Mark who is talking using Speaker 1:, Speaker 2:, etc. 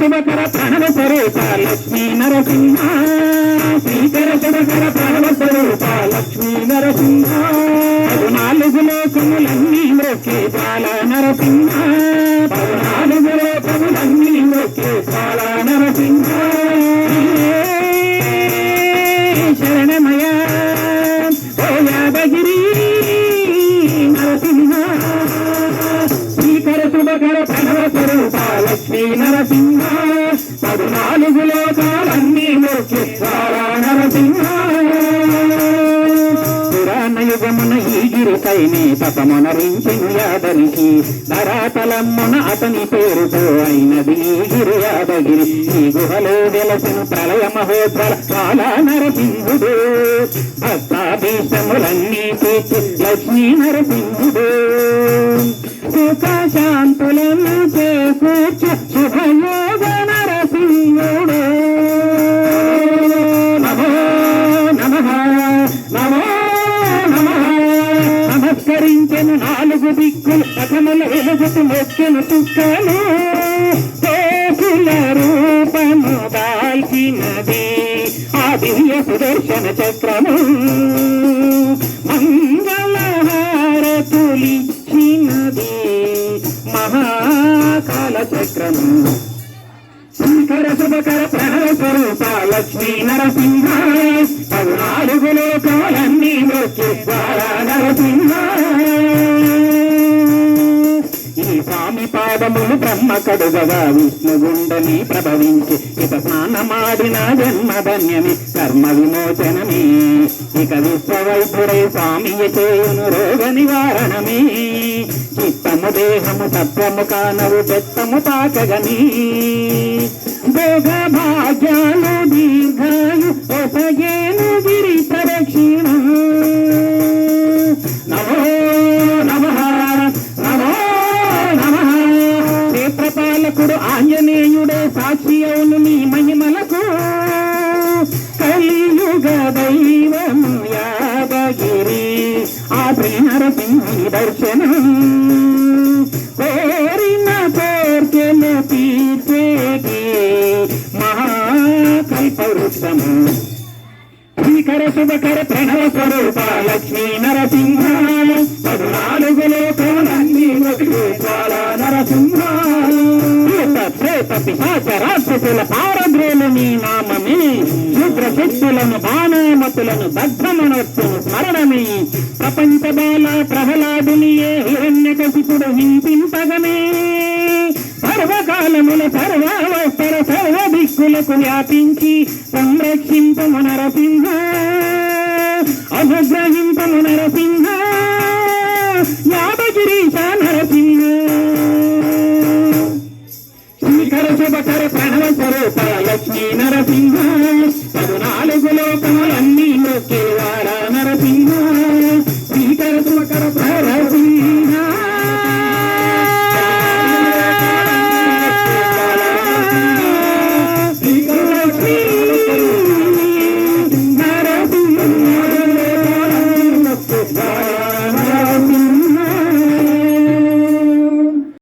Speaker 1: శుభకర ప్రణవ స్వరూప లక్ష్మీ నరసింహ శ్రీకర శుభకర ప్రణవ స్వరూప లక్ష్మీ నరసింహ పదునాలుగు లోకములన్నీ మృత్యు బాల నరసింహ పదునాలుగు లోకములన్నీ మృత్యు బాల నరసింహ. శరణమయ ఓ యాదగిరి నరసింహ శ్రీకర శుభకర ప్రణవ స్వరూప లక్ష్మీ నరసింహ. నాలుగు లోకాలన్నీ మొక్కి నరసింహ పురాణ యుగమున ఈ గిరిపైనే తపమునరించిన యాదరికి ధరాతలమ్మున అతని పేరుతో అయినది ఈ గిరి యాదగిరి ఈ గుహలో వెలసిన ప్రళయ మహోత్సవ చాలా నరసింహుడు భక్తాదేశములన్నీ తీర్చి లక్ష్మీ నరసింహుడు సుఖ శాంతులను చేకూర్చు శుభయోగ నమస్కరించను నాలుగు దిక్కులు కథముల వెలుగుతు మొక్కెను చుక్కను తోపుల రూపము దాల్చినది ఆ దివ్య సుదర్శన చక్రము. మంగళహారతులిచ్చినది మహాకాల చక్రము శుభకర ప్రణవ స్వరూప లక్ష్మీ నరసింహ పద్నాలుగు లోకాలన్నీ మృత్యు నరసింహ ఈ స్వామి పాదములు బ్రహ్మ కడుగగా విష్ణుగుండని ప్రభవించి ఇక స్నానమాడిన జన్మధన్యమి కర్మ విమోచనమే. ఇక విశ్వవైపుడై స్వామి చేయును రోగ నివారణమే. చిత్తము దేహము సత్వము కానవు చెత్తము తాకగని భోగ భాగ్యాలు దీర్ఘాయు ఒసగేను గిరి ప్రదక్షిణ నమో నమ నమో నమ. క్షేత్రపాలకుడు ఆంజనేయుడే సాక్షి అవును నీ మహిమలకు. కలియుగ దైవము యాదగిరి ఆ శ్రీ నరసింహి దర్శనం. మహాకల్పవృక్షము శ్రీకర శుభకర ప్రణవ స్వరూప లక్ష్మీ నరసింహ. పద్నాలుగు లోకాలన్నీ మృత్యుపాల నరసింహ. ప్రేత పిశాచ రాక్షసుల పారద్రోలు నీ నామమే. శుద్ర శక్తులను బాణమతులను దగ్ధమనొత్తును స్మరణమే. ప్రపంచ బాల ప్రహ్లాదునియే హిరణ్య కసిపుడు హింసింపగనే సర్వకాలముల సర్వావస్థర సర్వ వ్యాపించి సంరక్షింపము నరసింహ అనుగ్రహింపము నరసింహ యాదగిరీశ నరసింహ. శ్రీకర శుభకర ప్రణవ స్వరూప లక్ష్మీ నరసింహ పద్నాలుగు లోకములన్నీ మొక్కేవాడా